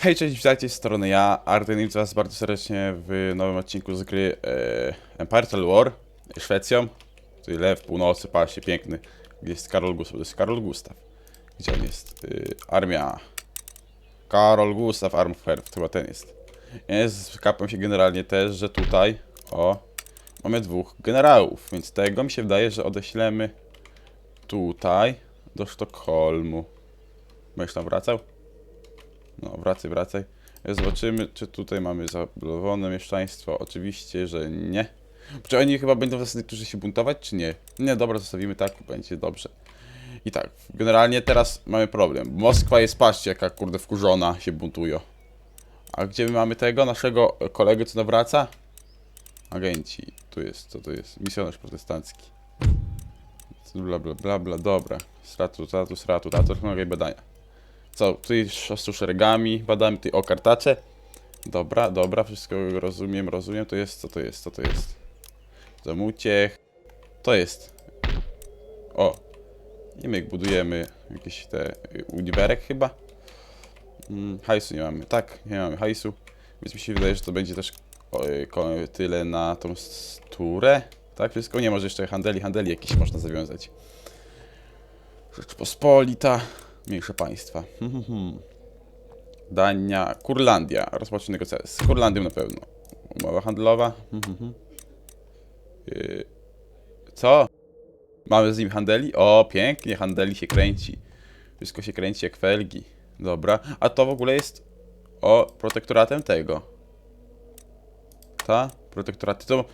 Hej, cześć, witajcie z strony ja, Arden i was bardzo serdecznie w nowym odcinku z gry e, Empire Total War Szwecją. Tutaj lew, północy, patrzcie, piękny. Gdzie jest Karol Gustaw? To jest Karol Gustaw. Gdzie on jest? Y, armia. Karol Gustav Armfert, chyba ten jest. Jest, kapłem się generalnie też, że tutaj, o, mamy dwóch generałów, więc tego mi się wydaje, że odeślemy tutaj, do Sztokholmu. Będziesz tam wracał? No, wracaj, wracaj. Zobaczymy, czy tutaj mamy zablokowane mieszczaństwo. Oczywiście, że nie. Czy oni chyba będą w którzy się buntować, czy nie? Nie, dobra, zostawimy tak, będzie dobrze. I tak, generalnie teraz mamy problem. Moskwa jest, patrzcie, jaka kurde wkurzona się buntują. A gdzie my mamy tego, naszego kolegę, co nawraca? Agenci. Tu jest, co to jest? Misjonarz protestancki. Bla, bla, bla, bla, dobra. Status, status, technologia i badania. Co, tutaj szostu szeregami, badamy tutaj o kartacze. Dobra, dobra, wszystko rozumiem, rozumiem. To jest, co to jest, co to jest? Dom uciech. To jest. O. I my budujemy jakieś te y, uniwerek chyba. Mm, hajsu nie mamy. Tak, nie mamy hajsu. Więc mi się wydaje, że to będzie też o, y, tyle na tą sturę. Tak, wszystko. Nie, może jeszcze handeli, handeli jakieś można zawiązać. Rzeczpospolita. Mniejsze państwa. Dania, Kurlandia. Rozpocznij negocjacje. Z Kurlandią na pewno. Umowa handlowa. Yy, Co? Mamy z nim handeli? O, pięknie, handeli się kręci. Wszystko się kręci jak felgi. Dobra. A to w ogóle jest o protektoratem tego. Ta? Protektoraty. To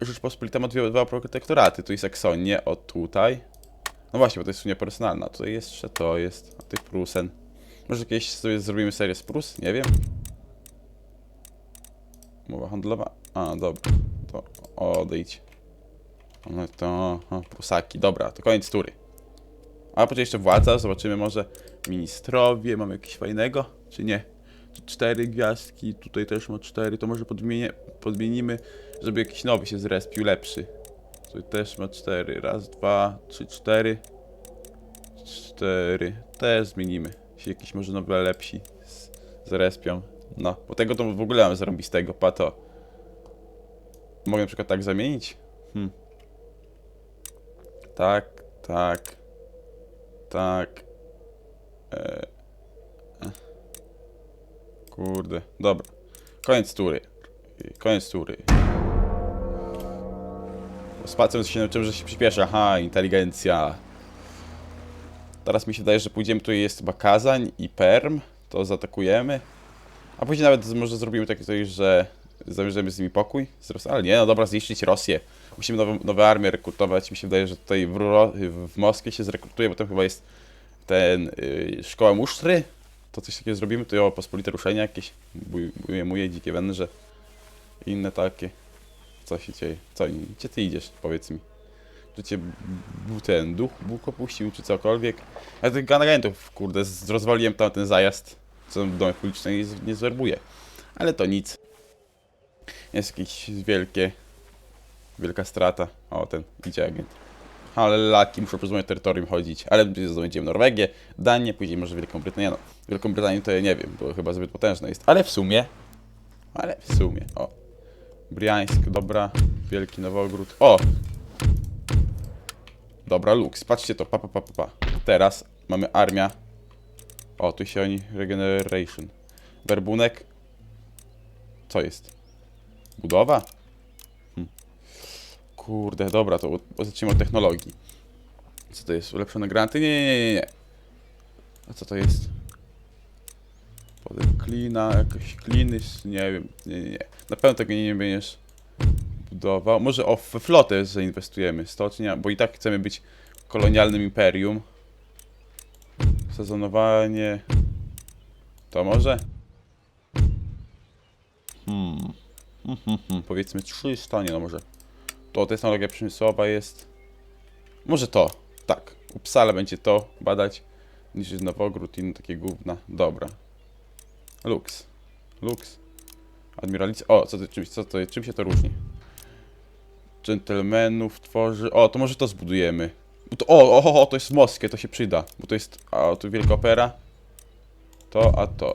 Rzeczpospolita, ma- dwa protektoraty. Tu jest Saksonie, o tutaj. No właśnie, bo to jest Unia Personalna. Tutaj jeszcze to jest. A tych Prusen. Może kiedyś sobie zrobimy serię z Prus? Nie wiem. Mowa handlowa. A, dobra. To odejdź. No to... Prusaki. Dobra, to koniec tury. A później jeszcze władza. Zobaczymy może ministrowie. Mamy jakieś fajnego? Czy nie? Cztery gwiazdki. Tutaj też ma cztery. To może podmienię, podmienimy, żeby jakiś nowy się zrespił, lepszy. Tutaj też ma cztery. Raz, dwa, trzy, cztery. Cztery. Też zmienimy. Się jakiś może nowe lepsi z-. No, bo tego to w ogóle mam zarąbistego, pato. Mogę na przykład tak zamienić? Hmm. Tak, tak. Tak. E. e. Kurde. Dobra. Koniec tury. Koniec tury. Spacją się nauczyłem, że się przyspieszy. Aha, inteligencja. Teraz mi się wydaje, że pójdziemy, tu jest chyba Kazań i Perm, to zaatakujemy. A później nawet może zrobimy takie coś, że zamierzamy z nimi pokój. Ale nie, no dobra, zniszczyć Rosję. Musimy nowe, nowe armie rekrutować. Mi się wydaje, że tutaj w, Ro- w Moskwie się zrekrutuje, bo tam chyba jest ten y, szkoła musztry. To coś takiego zrobimy, to o pospolite ruszenia jakieś. Buj- Bujemuje dzikie węże. Inne takie. Co się dzieje? Co, gdzie ty idziesz? Powiedz mi. Czy cię ten duch Bóg opuścił, czy cokolwiek? Ja tych agentów, kurde, rozwaliłem tam ten zajazd, co w domek publiczny nie, zwerbuje. Ale to nic. Jest jakieś wielkie, wielka strata. O, ten, idzie agent. Ale laki muszą przez moje terytorium chodzić. Ale zdobędziemy Norwegię, Danię, później może Wielką Brytanię. No, Wielką Brytanię to ja nie wiem, bo chyba zbyt potężna jest. Ale w sumie, ale w sumie, o. Briańsk, dobra. Wielki Nowogród. O! Dobra, Lux. Patrzcie to, pa, pa, pa, pa, pa. Teraz mamy armia. O, tu się oni... Regeneration. Werbunek. Co jest? Budowa? Hm. Kurde, dobra, to zacznijmy od technologii. Co to jest? Ulepszone granty? Nie, nie, nie, nie, nie. A co to jest? Potem klina, jakieś kliny, nie wiem, nie, nie, nie. Na pewno tego nie będziesz budował. Może o, w flotę zainwestujemy, stocznia, bo i tak chcemy być kolonialnym imperium. Sezonowanie. To może? Hmm. Hmm, hmm, hmm. Powiedzmy 300, nie no może. To technologia przemysłowa jest. Może to. Tak. Upsala będzie to badać. Niż jest Nowogród i inne takie gówna. Dobra. Lux. Lux. Admiralic. O, co czym, co to, czym się to różni? Gentlemanów tworzy. O, to może to zbudujemy. To, o, o, o, to jest w Moskwie, to się przyda. Bo to jest. A tu Wielka Opera. To, a to.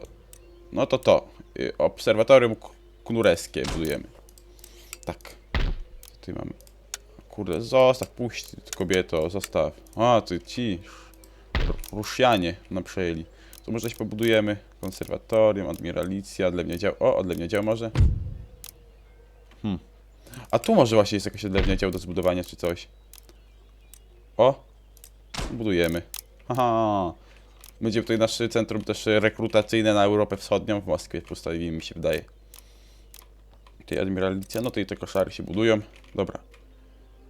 No to to. Y, Obserwatorium knureskie budujemy. Tak. Tutaj mamy? Kurde, zostaw, puść kobieto, zostaw. A, ty ci. Rusianie nam przejęli. Tu może coś pobudujemy. Konserwatorium, admiralicja, odlewnia dział. O, odlewnia dział może. Hmm. A tu może właśnie jest jakaś odlewnia dział do zbudowania czy coś. O! Budujemy. Haha. Będzie tutaj nasze centrum też rekrutacyjne na Europę Wschodnią w Moskwie postawimy, mi się wydaje. Tutaj admiralicja, no tutaj te koszary się budują. Dobra.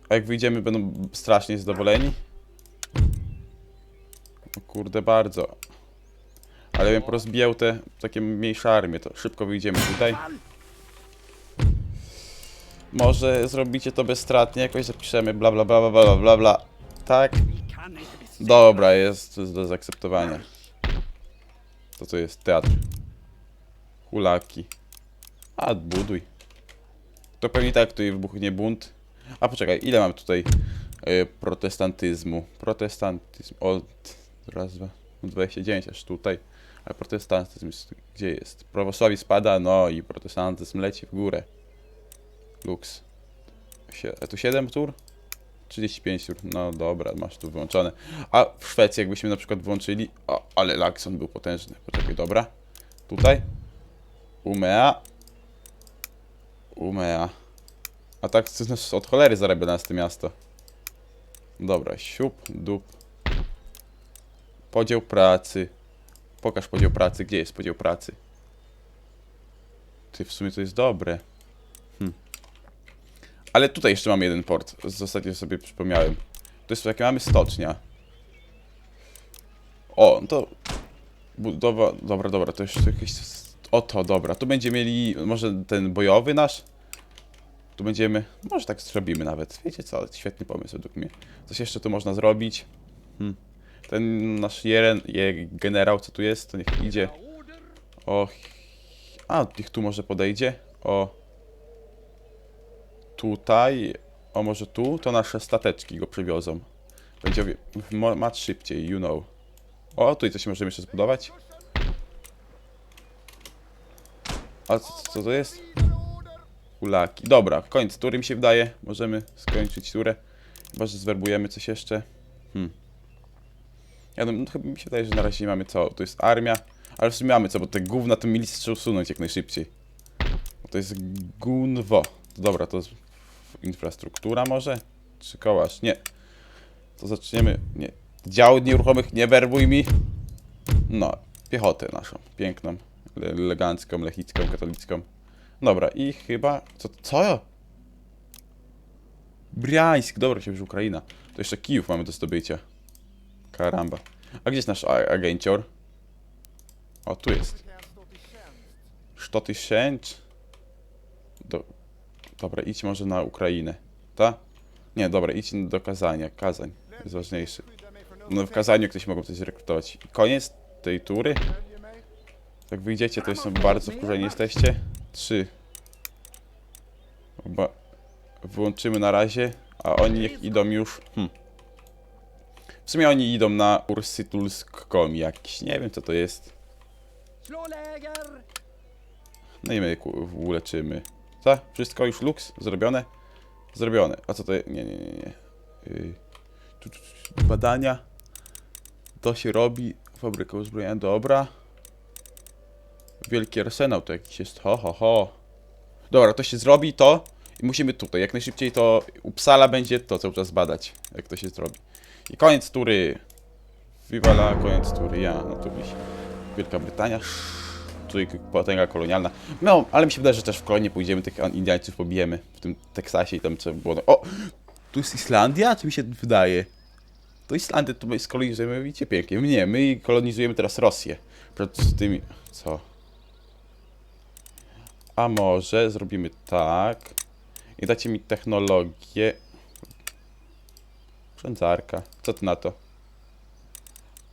A jak wyjdziemy, będą strasznie zadowoleni? O kurde, bardzo. Ale bym porozbijał te takie mniejsze armie, to szybko wyjdziemy tutaj. Może zrobicie to bezstratnie, jakoś zapiszemy bla bla bla bla bla bla. Tak? Dobra, jest do zaakceptowania. To co jest? Teatr. Hulaki. A, buduj. To pewnie tak tutaj wybuchnie bunt. A poczekaj, ile mam tutaj y, protestantyzmu? Protestantyzm. O, raz, dwa, 29 aż tutaj. Ale protestantyzm jest, gdzie jest? Prawosławie spada, no i protestantyzm leci w górę. Lux. A tu 7 tur? 35 tur. No dobra, masz tu wyłączone. A w Szwecji jakbyśmy na przykład włączyli... O, ale Lakson był potężny. Poczekaj, dobra. Tutaj. Umea. Umea. A tak od cholery zarabia nas to miasto. Dobra, siup, dup. Podział pracy. Pokaż podział pracy. Gdzie jest podział pracy? Ty, w sumie to jest dobre. Hm. Ale tutaj jeszcze mam jeden port. Z ostatnio sobie przypomniałem. To jest jakie mamy stocznia. O, to... Budowa... Dobra, dobra, to jeszcze jakieś... Oto, dobra. Tu będziemy mieli może ten bojowy nasz? Tu będziemy... Może tak zrobimy nawet. Wiecie co? Świetny pomysł według mnie. Coś jeszcze tu można zrobić. Hmm. Ten nasz Jeren, je, generał, co tu jest, to niech idzie. O... A, niech tu może podejdzie. O... Tutaj... O, może tu? To nasze stateczki go przywiozą. Będzie mat szybciej, you know. O, tutaj coś możemy jeszcze zbudować. A co, co to jest? Hulaki. Dobra, koniec tury mi się wydaje. Możemy skończyć turę. Chyba, że zwerbujemy coś jeszcze. Hmm. Ja no, chyba mi się wydaje, że na razie nie mamy co. To jest armia. Ale w sumie mamy co, bo te gówna to milicję trzeba usunąć jak najszybciej. Bo to jest gunwo. Dobra, to jest infrastruktura może? Czy kołasz? Nie. To zaczniemy. Nie. Dział nieruchomych nie werbuj mi. No, piechotę naszą. Piękną, le- elegancką, lechicką, katolicką. Dobra, i chyba. Co? Co? Briańsk, dobra, się już Ukraina. To jeszcze Kijów mamy do zdobycia. Karamba. A jest nasz agencior? O, tu jest. 100 tysięcy? Do... Dobra, idź może na Ukrainę. Ta? Nie, dobra, idź do Kazania. Kazań jest ważniejszy. No w Kazaniu ktoś mogą coś zrekrutować. Koniec tej tury. Jak wyjdziecie, to są bardzo wkurzeni jesteście. Trzy. Chyba wyłączymy na razie, a oni niech idą już. Hmm. W sumie oni idą na ursytulsk.com jakiś. Nie wiem co to jest. No i my uleczymy. Co? Wszystko już luks? Zrobione? Zrobione. A co to jest? Nie, nie, nie, nie. Tu, badania. To się robi. Fabryka uzbrojenia, dobra. Wielki arsenał to jakiś jest. Ho, ho, ho. Dobra, to się zrobi, to. I musimy tutaj. Jak najszybciej to Upsala będzie to cały czas badać. Jak to się zrobi. I koniec tury. Vivala, koniec tury. Ja, no tu gdzieś. Wielka Brytania. Tutaj potęga kolonialna. No, ale mi się wydaje, że też w kolonie pójdziemy, tych Indiańców pobijemy. W tym Teksasie i tam co było. O! Tu jest Islandia? Czy mi się wydaje? To Islandię to my skolonizujemy, widzicie pięknie. Nie, my kolonizujemy teraz Rosję. Przed tymi... Co? A może zrobimy tak. I dacie mi technologię. Przędzarka. Co ty na to?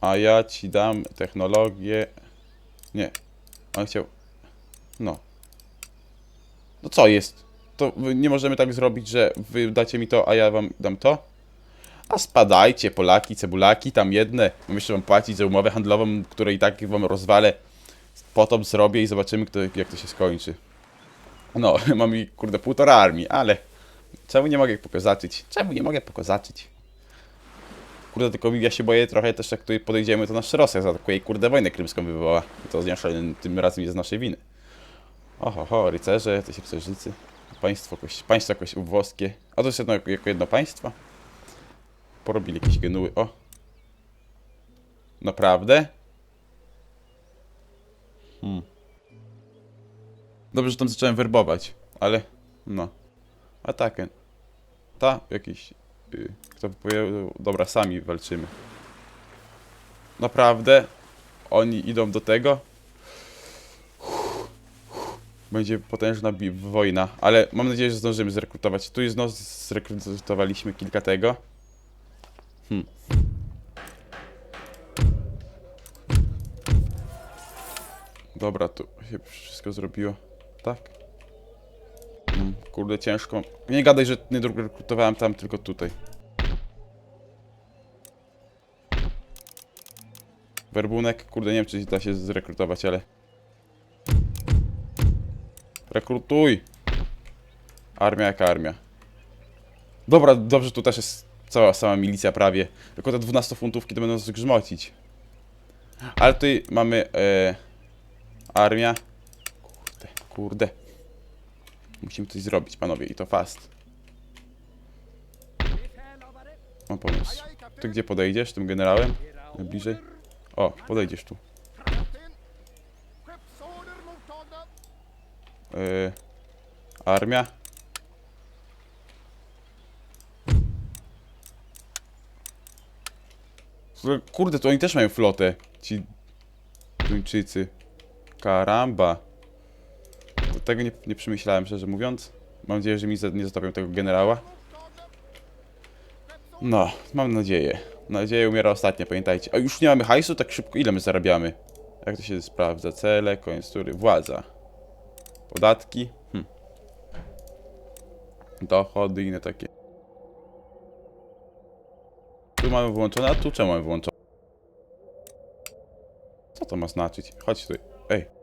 A ja ci dam technologię. Nie. On chciał. No. No co jest? To nie możemy tak zrobić, że wy dacie mi to, a ja wam dam to? A spadajcie, Polaki, cebulaki, tam jedne. Mam jeszcze wam płacić za umowę handlową, której i tak wam rozwalę potop zrobię i zobaczymy, kto, jak to się skończy. No, mam i kurde półtora armii, ale czemu nie mogę pokazaczyć? Czemu nie mogę pokazaczyć? Kurde, tylko ja się boję trochę też, jak tutaj podejdziemy, to nasz Rosja zaatakuje i kurde wojnę krymską wywoła. To zresztą tym razem jest z naszej winy. Oho, ho, rycerze, jacyś rycerzycy. Państwo jakoś, państwo jakoś włoskie. A to jest jedno, jako jedno państwo? Porobili jakieś genuły. O! Naprawdę? Hmm. Dobrze, że tam zacząłem werbować, ale no. A tak. Ta, jakiś. Kto powiedział, dobra, sami walczymy. Naprawdę? Oni idą do tego? Będzie potężna wojna, ale mam nadzieję, że zdążymy zrekrutować. Tu jest no, zrekrutowaliśmy kilka tego. Hmm. Dobra, tu się wszystko zrobiło. Tak? Kurde, ciężko. Nie gadaj, że nie rekrutowałem tam, tylko tutaj. Werbunek, kurde, nie wiem, czy da się zrekrutować, ale... Rekrutuj! Armia jak armia. Dobra, dobrze, tu też jest cała sama milicja prawie. Tylko te 12 funtówki to będą zgrzmocić. Ale tutaj mamy e, armia. Kurde, kurde. Musimy coś zrobić, panowie, i to fast. Mam pomysł. Ty gdzie podejdziesz, tym generałem? Najbliżej? O, podejdziesz tu. Yy, armia. Kurde, to oni też mają flotę. Ci Duńczycy. Karamba. Tego nie, nie przemyślałem, szczerze mówiąc. Mam nadzieję, że mi nie zostawią tego generała. No, mam nadzieję. Nadzieja umiera ostatnia, pamiętajcie. A już nie mamy hajsu tak szybko. Ile my zarabiamy? Jak to się sprawdza? Cele, koniec tury, władza. Podatki. Hm. Dochody inne takie. Tu mamy włączone, a tu czemu mamy włączone? Co to ma znaczyć? Chodź tutaj. Ej.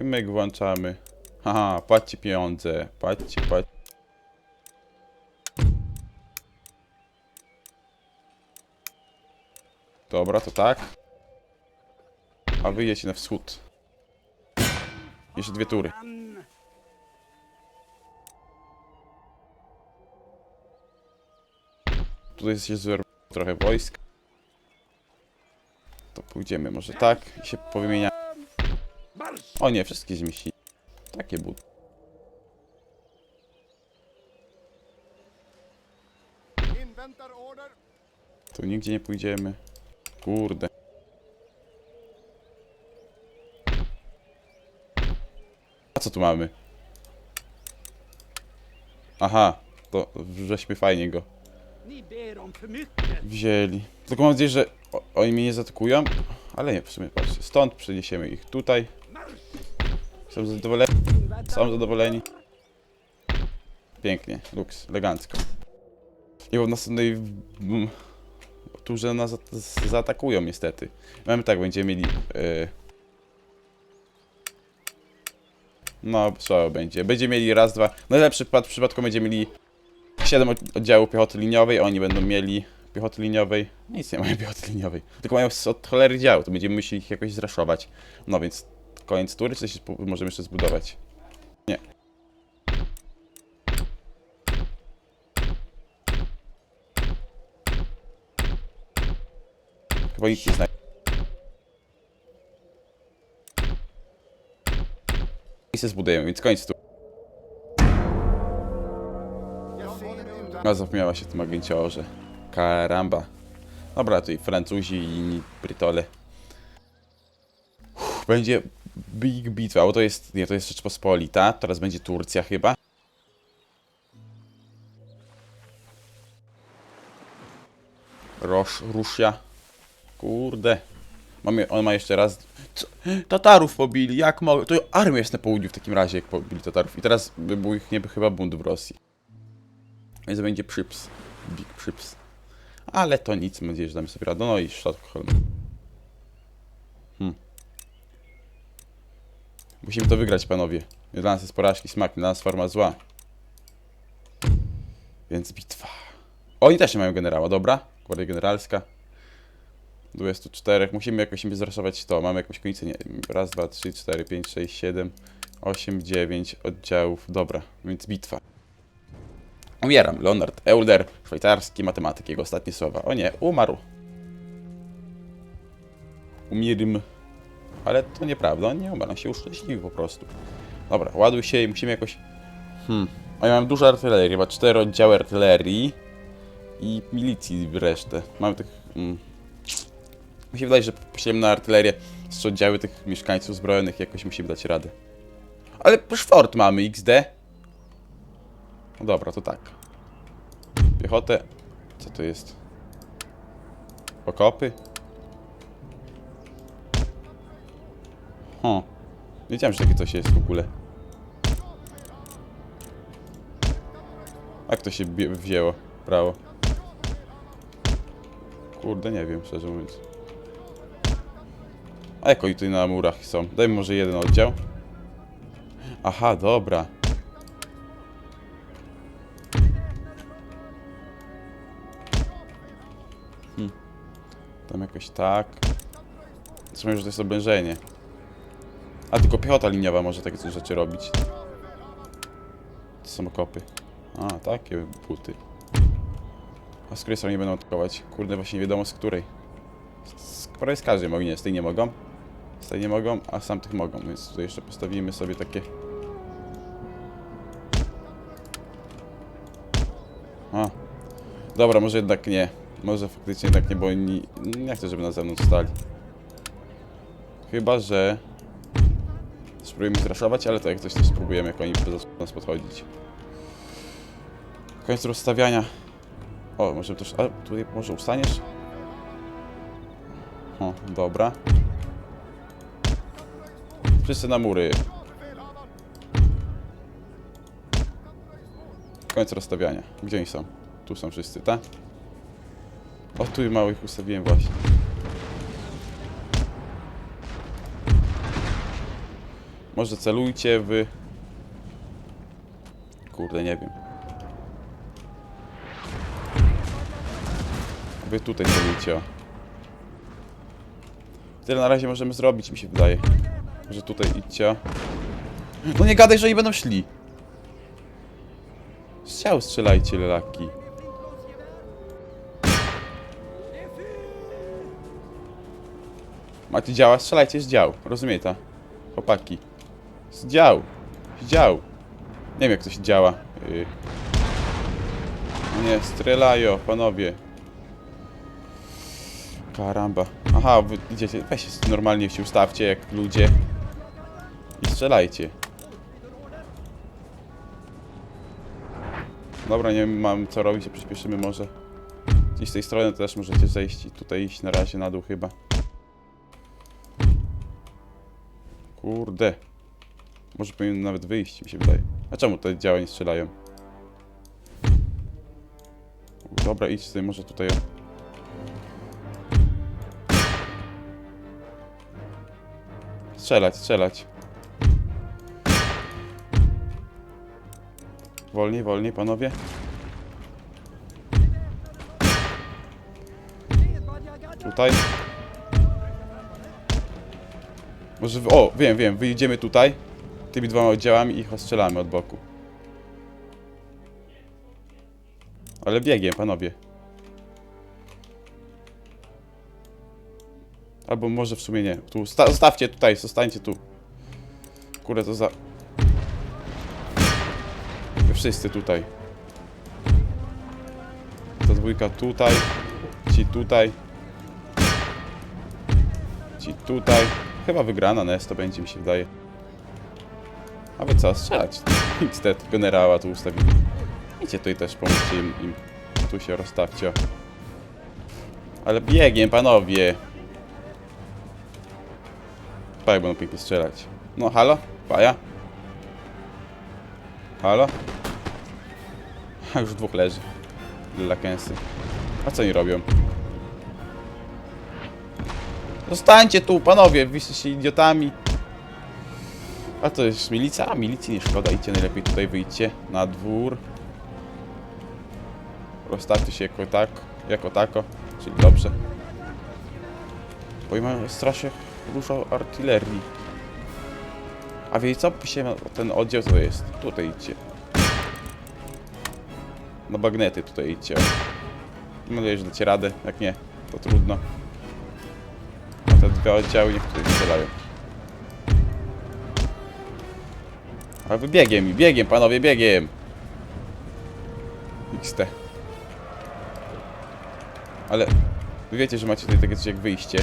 I my włączamy. Haha, płaccie pieniądze. Płaccie, płaccie. Dobra, to tak. A wy na wschód. Jeszcze dwie tury. Tutaj się zwer... trochę wojsk. To pójdziemy może tak i się powymienia. O nie, wszystkie zmieści. Takie but. Inväntar order. Tu nigdzie nie pójdziemy. Kurde. A co tu mamy? Aha, to żeśmy fajnie go wzięli. Tylko mam nadzieję, że oni mnie nie zaatakują. Ale nie, w sumie patrzcie, stąd przeniesiemy ich tutaj. Są zadowoleni? Są zadowoleni? Pięknie, luks, elegancko. I w następnej turze nas zaatakują niestety. Mamy tak, będziemy mieli... Yy... No, słabo będzie. Będziemy mieli raz, dwa... Najlepszy przykład w przypadku będziemy mieli 7 od- oddziałów piechoty liniowej, oni będą mieli piechoty liniowej. Nic nie mają piechoty liniowej. Tylko mają od cholery dział, to będziemy musieli ich jakoś zraszować. No więc koniec tury, czy coś możemy jeszcze zbudować? Nie. Chyba nikt nie zna. I się zbudujemy, więc koniec tury. A zapomniała się tym agencie orze. Karamba. Dobra, tutaj Francuzi i inni Brytole. Będzie big bitwa, bo to jest, nie, to jest Rzeczpospolita, teraz będzie Turcja chyba. Rusia. Kurde. Mamy, on ma jeszcze raz... Co? Tatarów pobili, jak mogę? To armia jest na południu w takim razie, jak pobili Tatarów. I teraz by był ich nie, chyba bunt w Rosji. Więc będzie przyps. Big przyps. Ale to nic, mam nadzieję, że damy sobie radę. No i Sztokholm. Musimy to wygrać, panowie. Nie Dla nas jest porażki smak, dla nas forma zła. Więc bitwa. Oni też nie mają generała, dobra? Gwardia generalska. 24. Musimy jakoś im zraszować to. Mamy jakąś konicę. Nie. Raz, dwa, trzy, cztery, pięć, sześć, siedem, osiem, dziewięć oddziałów. Dobra, więc bitwa. Umieram. Leonard Euler, szwajcarski matematyk. Jego ostatnie słowa. O nie, umarł. Umierim. Ale to nieprawda, on nie umarł, on się uszczęśliwił po prostu. Dobra, ładuj się i musimy jakoś... Hmm. A ja mam dużo artylerii, chyba cztery oddziały artylerii i milicji resztę. Mamy tych... Mm. Mi się wydaje, że poślemy na artylerię trzy oddziały tych mieszkańców zbrojonych jakoś musimy dać radę. Ale fort mamy, XD. No dobra, to tak. Piechotę. Co to jest? Okopy? O, wiedziałem, że takie coś jest w ogóle. Jak to się wzięło? Prawo. Kurde, nie wiem, szczerze mówiąc. A jak oni tutaj na murach są? Dajmy może jeden oddział. Aha, dobra. Hmm. Tam jakoś tak. Zresztą, że to jest oblężenie. A tylko piechota liniowa może takie coś rzeczy robić. To są okopy. A, takie buty. A z której strony będą atakować? Kurde, właśnie nie wiadomo z której. Z, prawie z każdej mogą, nie, z tej nie mogą. Z tej nie mogą, a z tamtych mogą, więc tutaj jeszcze postawimy sobie takie... A. Dobra, może jednak nie. Może faktycznie jednak nie, bo oni... Nie chcę, żeby na zewnątrz stali. Chyba, że... Spróbujemy zraszować, ale to jak coś to spróbujemy, jak oni będą nas podchodzić. Koniec rozstawiania. O, może też... A, tutaj może ustaniesz? O, dobra. Wszyscy na mury. Koniec rozstawiania. Gdzie oni są? Tu są wszyscy, tak? O, tu małych ustawiłem właśnie. Może celujcie w... Kurde, nie wiem. Wy tutaj celujcie, o. Tyle na razie możemy zrobić, mi się wydaje. Że tutaj idźcie. No nie gadaj, że oni będą szli. Strzał strzelajcie, lelaki. Macie działa? Strzelajcie z dział. Rozumie ta? Chłopaki. Z dział. Z dział. Nie wiem jak to się działa. Yy. Nie, strzelają, panowie. Karamba. Aha, wy idziecie. Weź normalnie się ustawcie jak ludzie. I strzelajcie. Dobra, nie mam co robić, przyspieszymy może. Gdzieś z tej strony też możecie zejść i tutaj iść na razie na dół chyba. Kurde. Może powinien nawet wyjść, mi się wydaje. A czemu te działa nie strzelają? Dobra, idź sobie może tutaj. Strzelać, strzelać. Wolniej, wolniej, panowie. Tutaj. Może, o, wiem, wiem, wyjdziemy tutaj. Tymi dwoma oddziałami i ich ostrzelamy od boku. Ale biegiem, panowie. Albo może w sumie nie. Tu, sta zostawcie tutaj, zostańcie tu. Kurde, to za... Wy wszyscy tutaj. Ta dwójka tutaj. Ci tutaj. Ci tutaj. Chyba wygrana Nes to będzie, mi się wydaje. A wy co, strzelać? XT generała tu ustawili. Idźcie tutaj też, pomóżcie im, im. Tu się rozstawcie. Ale biegiem, panowie. Paja będą pięknie strzelać. No, halo? Paja? Halo? A już dwóch leży. Lakensy. A co oni robią? Zostańcie tu, panowie, wy idiotami. A to jest milicja? A milicji nie szkoda, idźcie najlepiej tutaj wyjdźcie na dwór. Rozstawcie się jako tak, jako tako, czyli dobrze. Bo mamy strasznie dużo artylerii. A wiecie co? Piszemy ten oddział, co jest. Tutaj idźcie. Na bagnety tutaj idźcie. Mam nadzieję, że dacie radę. Jak nie, to trudno. Te dwa oddziały niech tutaj strzelają. Ale wy biegiem, biegiem, panowie, biegiem! XT. Ale wy wiecie, że macie tutaj takie coś jak wyjście.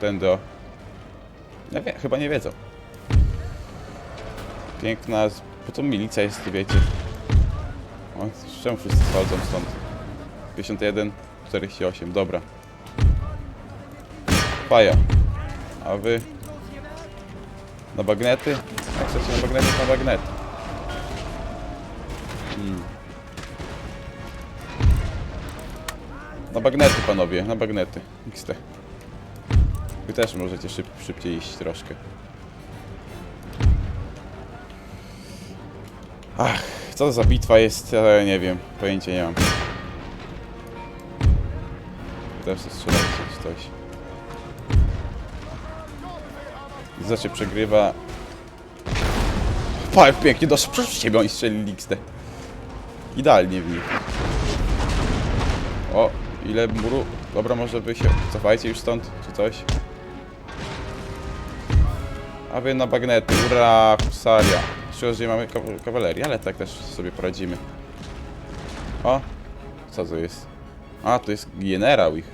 Tędy o. Ja wie, chyba nie wiedzą. Piękna, bo to milicja jest, wiecie. O, czemu wszyscy schodzą stąd? 51, 48, dobra. Paja. A wy? Na bagnety? Jak chcecie na bagnety, na bagnety. Hmm. Na bagnety, panowie, na bagnety. XT. Wy też możecie szyb, szybciej iść troszkę. Ach, co to za bitwa jest? Ja nie wiem, pojęcia nie mam. Też to strzelajcie czy coś. Zacznie przegrywa. Pa, jak pięknie doszło przez siebie oni strzelili XD. Idealnie w nich. O, ile muru? Dobra, może wy się cofajcie już stąd, czy coś. A wy na bagnety, ura, husaria. Szkoda, że nie mamy kaw- kawalerii, ale tak też sobie poradzimy. O, co to jest? A, to jest generał ich.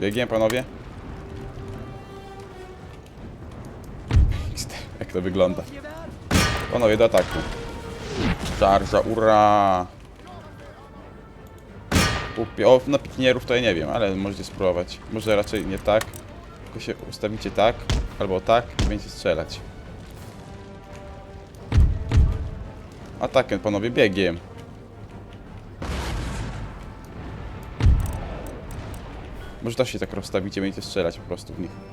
Biegiem, panowie? Jak to wygląda? Panowie, do ataku. Szarża, ura! Upie. O, na pikinierów to ja nie wiem, ale możecie spróbować. Może raczej nie tak, tylko się ustawicie tak, albo tak i będziecie strzelać. Atakiem, panowie, biegiem. Może też się tak rozstawicie, będziecie strzelać po prostu w nich.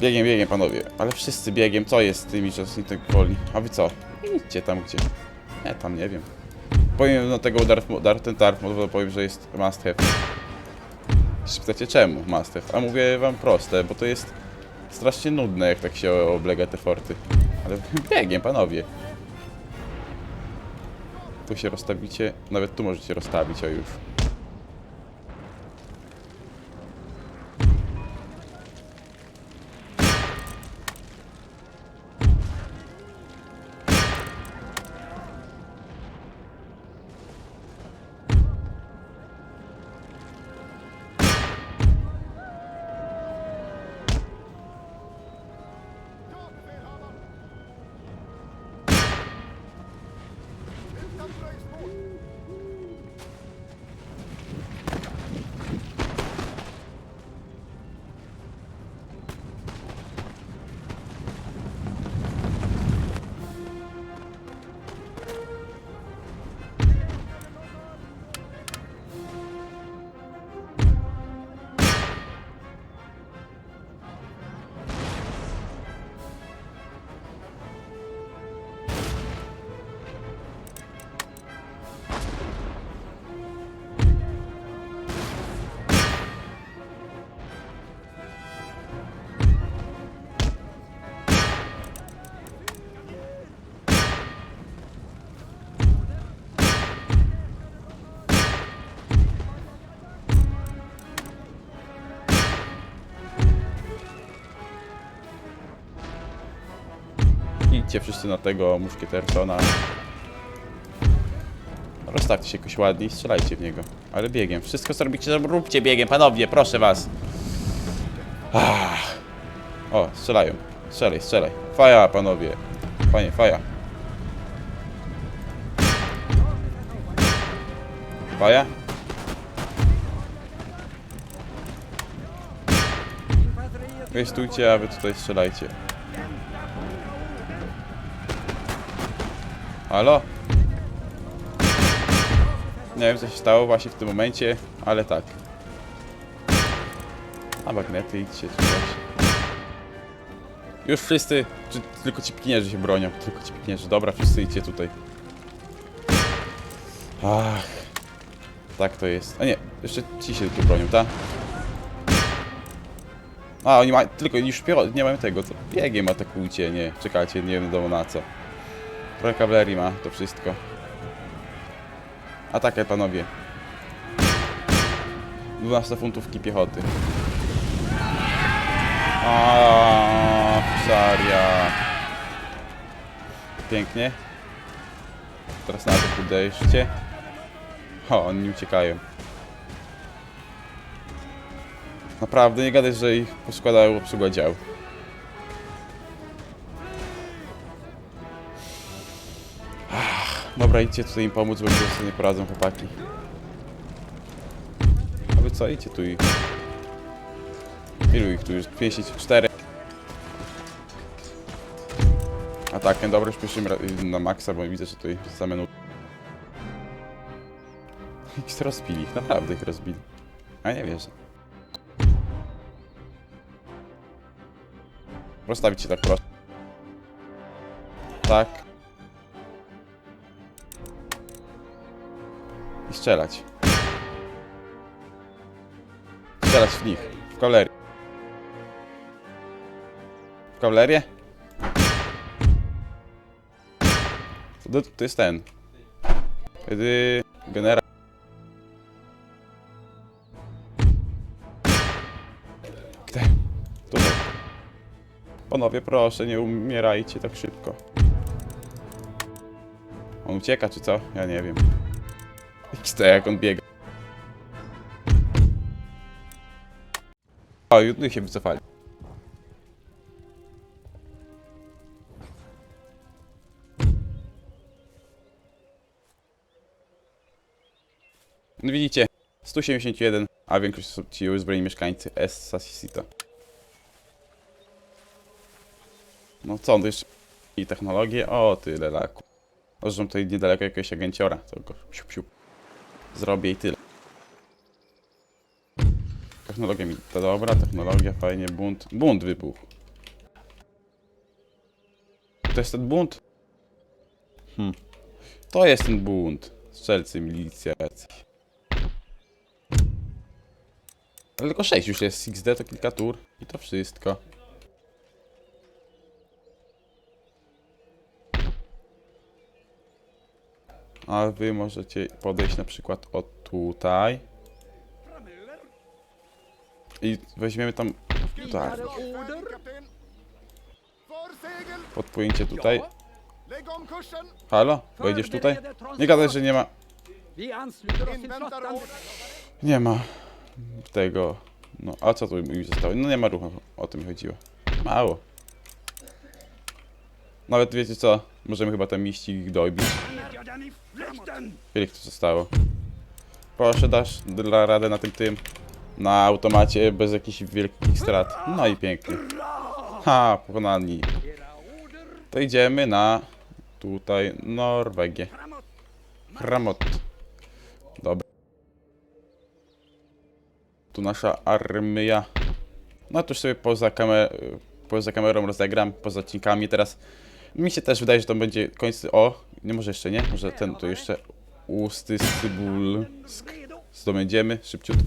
Biegiem, biegiem, panowie. Ale wszyscy biegiem. Co jest z tymi, że są tak wolni? A wy co? Idźcie tam, gdzie... Nie, tam nie wiem. Powiem na tego Darth, Darth, ten Darth Maul, powiem, że jest must have. Pytacie czemu must have? A mówię wam proste, bo to jest strasznie nudne, jak tak się oblega te forty. Ale biegiem, panowie. Tu się rozstawicie, nawet tu możecie rozstawić, o już. Idźcie wszyscy na tego muszkietersona. Rozstawcie się jakoś ładnie i strzelajcie w niego. Ale biegiem. Wszystko co robicie, róbcie biegiem, panowie, proszę was. Ach. O, strzelają. Strzelaj, strzelaj. Faja, panowie. Panie, faja. Faja? Wy stójcie, a wy tutaj strzelajcie. Halo? Nie wiem, co się stało właśnie w tym momencie, ale tak. A bagnety, idźcie tu właśnie. Już wszyscy, czy tylko ci pikinierzy się bronią? Tylko ci pikinierzy. Dobra, wszyscy idźcie tutaj. Ach. Tak to jest. A nie, jeszcze ci się tu bronią, tak? A, oni mają, tylko już nie mają tego, to biegiem atakujcie, nie, czekajcie, nie wiadomo na co. Trochę kawalerii ma, to wszystko. Atakaj panowie. 12 funtówki piechoty. A, Saria. Pięknie. Teraz na to podejście. O, oni uciekają. Naprawdę, nie gadaj, że ich poskładają obsługa dział. Dobra, idźcie tutaj im pomóc, bo prostu nie poradzą chłopaki. A wy co? Idźcie tu i... Ilu ich tu już? 54. Atakiem, dobra, już piszemy na maksa, bo widzę, że tutaj same nuty. Ich rozbili, ich naprawdę ich rozbili. A nie wierzę. Rozstawić się tak prosto. Tak. Strzelać. Strzelać w nich. W kawalerię. W kawalerię? To, to jest ten. Kiedy generał... Gdzie? Tutaj. Panowie, proszę, nie umierajcie tak szybko. On ucieka, czy co? Ja nie wiem. XT, jak on biega. O, już się wycofali. No widzicie, 171, a większość są ci uzbrojeni mieszkańcy Essassito. No co, on to jeszcze i technologię? O, tyle laku. Zresztą tutaj niedaleko jakiegoś agenciora, go siup, siup. Zrobię i tyle. Technologia mi to dobra, technologia fajnie, bunt. Bunt wybuchł. To jest ten bunt? Hmm. To jest ten bunt. Strzelcy, milicja. Ale tylko 6 już jest XD, to kilka tur i to wszystko. A wy możecie podejść na przykład od tutaj. I weźmiemy tam tak, podpłynięcie tutaj. Halo? Wejdziesz tutaj? Nie gadaj, że nie ma. Nie ma tego. No, a co tu mi zostało? No nie ma ruchu, o tym chodziło. Mało. Nawet wiecie co? Możemy chyba ten miścig dobić. Ile tu zostało? Proszę, dasz dla radę na tym tym. Na automacie, bez jakichś wielkich strat. No i pięknie. Ha, pokonani. To idziemy na tutaj Norwegię. Hramot. Dobra. Tu nasza armia. No to już sobie poza, kamer poza kamerą rozegram, poza odcinkami. Teraz mi się też wydaje, że to będzie koniec. O, nie może jeszcze nie? Może ten tu jeszcze Usty Redo! zdobędziemy szybciutko.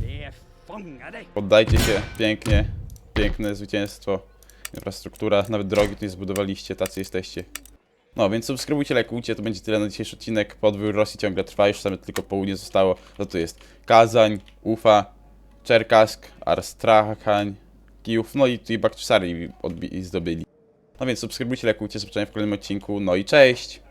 Poddajcie się, pięknie, piękne zwycięstwo. Infrastruktura, nawet drogi tu nie zbudowaliście, tacy jesteście. No, więc subskrybujcie, lajkujcie, to będzie tyle na dzisiejszy odcinek. Podwór Rosji ciągle trwa, już same tylko południe zostało. No to jest Kazań, Ufa, Czerkask, Arstrachań, Kijów, no i, i Bakczysary odbi- zdobyli. No więc subskrybujcie, lajkujcie, zobaczenia w kolejnym odcinku, no i cześć!